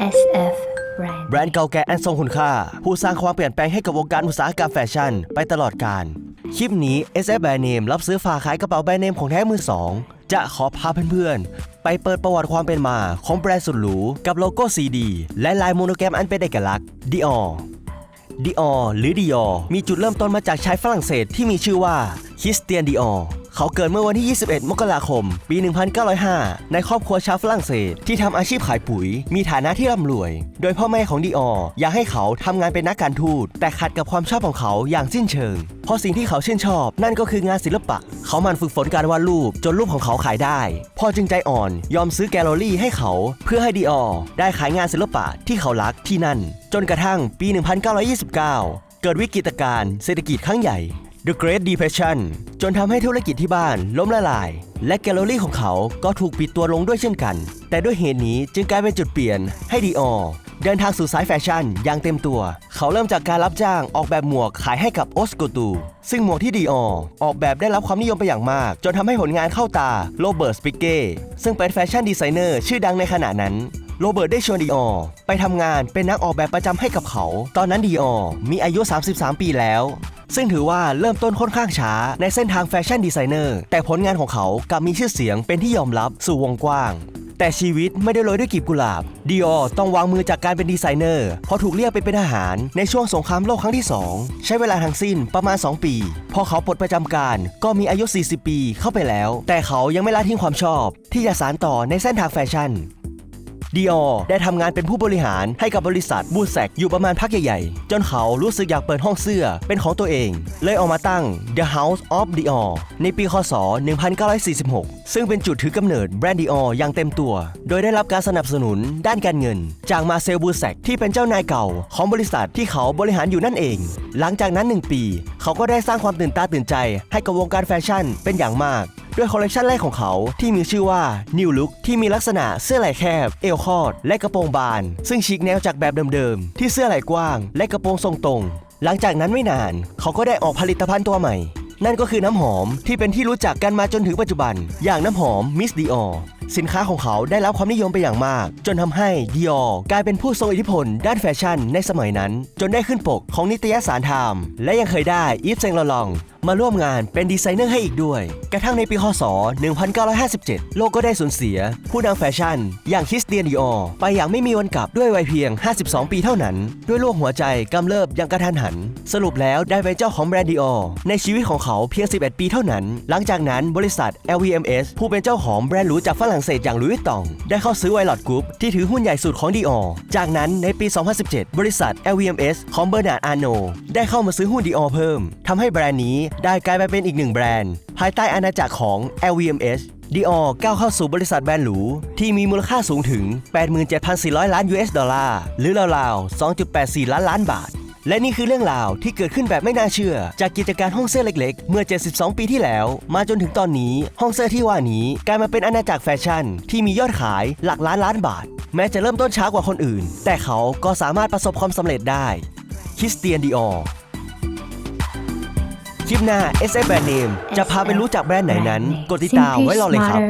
SF Brand แบรนด์เก่าแก่อันทรงคุณค่า ผู้สร้างความเปลี่ยนแปลงให้กับวงการอุตสาหกรรมแฟชั่น ไปตลอดกาลคลิปนี้ SF Brand Name รับซื้อฝากขายกระเป๋าแบรนด์เนมของแท้มือสองจะขอพาเพื่อนๆ ไปเปิดประวัติความเป็นมาของแบรนด์สุดหรู กับโลโก้ CD และลายโมโนแกรมอันเป็นเอกลักษณ์ Dior ดิออหรือดิออมีจุดเริ่มต้นมาจากชายฝรั่งเศสที่มีชื่อว่าคริสเตียนดิออ เขาเกิดเมื่อวันที่ 21 มกราคม ปี 1905 ในครอบครัวชาวฝรั่งเศส ที่ทำอาชีพขายปุ๋ย มีฐานะที่ร่ำรวย โดยพ่อแม่ของดิอออยากให้เขาทำงานเป็นนักการทูต แต่ขัดกับความชอบของเขาอย่างสิ้นเชิง เพราะสิ่งที่เขาชื่นชอบ นั่นก็คืองานศิลปะ เขามันฝึกฝนการวาดรูปจนรูปของเขาขายได้ พ่อจึงใจอ่อนยอมซื้อแกลเลอรี่ให้เขาเพื่อให้ดิออได้ขายงานศิลปะที่เขารักที่นั่น จนกระทั่งปี 1929 เกิดวิกฤตการณ์เศรษฐกิจครั้งใหญ่ The Great Depression จนทำให้ธุรกิจที่บ้านล้มละลาย และแกลเลอรี่ของเขาก็ถูกปิดตัวลงด้วยเช่นกัน แต่ด้วยเหตุนี้จึงกลายเป็นจุดเปลี่ยนให้ดีออเดินทางสู่สายแฟชั่นอย่างเต็มตัว เขาเริ่มจากการรับจ้างออกแบบหมวกขายให้กับโอสโกตู ซึ่งหมวกที่ดีอออกแบบได้รับความนิยมไปอย่างมาก จนทำให้ผลงานเข้าตาโรเบิร์ตสปิเก้ซึ่งเป็นแฟชั่นดีไซเนอร์ชื่อดังในขณะนั้นโรเบิร์ตได้ชวนดีออไปทำงานเป็นนักออกแบบประจำให้กับเขา ตอนนั้นดีออมีอายุ 33 ปีแล้ว ซึ่งถือว่าเริ่มต้นค่อนข้างช้าในเส้นทางแฟชั่นดีไซเนอร์ แต่ผลงานของเขากลับมีชื่อเสียงเป็นที่ยอมรับสู่วงกว้าง แต่ชีวิตไม่ได้โรยด้วยกลีบกุหลาบดีออต้องวางมือจากการเป็นดีไซเนอร์เพราะถูกเรียกไปเป็นทหารในช่วงสงครามโลกครั้งที่ 2 ใช้เวลาทั้งสิ้นประมาณ 2 ปี พอเขาปลดประจำการก็มีอายุ 40 ปีเข้าไปแล้ว แต่เขายังไม่ละทิ้งความชอบ ที่จะสานต่อในเส้นทางแฟชั่น ดีออได้ทำงานเป็นผู้บริหารให้กับบริษัทบูแซกอยู่ประมาณพักใหญ่ๆ จนเขารู้สึกอยากเปิดห้องเสื้อเป็นของตัวเอง เลยออกมาตั้ง The House of Dior ในปีคศ 1946 ซึ่งเป็นจุดถือกำเนิดแบรนด์ Dior อย่างเต็มตัว โดยได้รับการสนับสนุนด้านการเงิน จากมาเซลบูแซกที่เป็นเจ้านายเก่าของบริษัทที่เขาบริหารอยู่นั่นเอง หลังจากนั้น 1 ปี เขาก็ได้สร้างความตื่นตาตื่นใจ ให้กับวงการแฟชั่นเป็นอย่างมาก ด้วยคอลเลกชันแรกของเขาที่มีชื่อว่า New Look ที่มีลักษณะเสื้อไหล่แคบ เอวคอด และกระโปรงบาน ซึ่งฉีกแนวจากแบบเดิมๆ ที่เสื้อไหล่กว้าง และกระโปรงทรงตรง หลังจากนั้นไม่นาน เขาก็ได้ออกผลิตภัณฑ์ตัวใหม่ นั่นก็คือน้ำหอมที่เป็นที่รู้จักกันมาจนถึงปัจจุบัน อย่างน้ำหอม Miss Dior สินค้าของเขาได้รับความนิยมไปอย่างมาก จนทำให้ Dior กลายเป็นผู้ทรงอิทธิพลด้านแฟชั่นในสมัยนั้น จนได้ขึ้นปกของนิตยสารไทม์และยังเคยได้อีฟเซงลอลองมาร่วมงานเป็นดีไซเนอร์ให้อีกด้วย กระทั่งในปีคศ 1957 โลกก็ได้สูญเสีย ผู้นำแฟชั่น อย่างคริสเตียนดิออไปอย่างไม่มีวันกลับด้วยวัยเพียง 52 ปีเท่านั้น ด้วยโรคหัวใจกำเริบอย่างกระทันหัน สรุปแล้วได้เป็นเจ้าของแบรนด์ดิออในชีวิตของเขาเพียง 11 ปีเท่านั้น หลังจากนั้นบริษัท LVMS ผู้เป็นเจ้าของแบรนด์หรูจากฝรั่งังเศสอย่างลุยตอง ได้เข้าซื้อไวลอดกรุ๊ปที่ถือหุ้นใหญ่สุดของดิออจากนั้นในปี 2017 บริษัท LVMS ของเบอร์นาร์ดอาโนได้เข้ามาซื้อหุ้นดิออเพิ่มทำให้แบรนด์นี้ได้กลายไปเป็นอีกหนึ่งแบรนด์ ภายใต้อาณาจักรของ LVMH ดีออก้าวเข้าสู่บริษัทแบรนด์หรู ที่มีมูลค่าสูงถึง 87,400 ล้าน US ดอลลาร์ หรือราวๆ 2.84 ล้านล้านบาท และนี่คือเรื่องราวที่เกิดขึ้นแบบไม่น่าเชื่อ จากกิจการห้องเสื้อเล็กๆ เมื่อ 72 ปีที่แล้ว มาจนถึงตอนนี้ห้องเสื้อที่ว่านี้กลายมาเป็นอาณาจักรแฟชั่น ที่มียอดขายหลักล้านล้านบาท แม้จะเริ่มต้นช้ากว่าคนอื่น แต่เขาก็สามารถประสบความสำเร็จได้คริสเตียนดีออคลิปหน้า SF Brand Name จะพาไปรู้จักแบรนด์ไหนนั้น กดติดตามไว้รอเลยครับ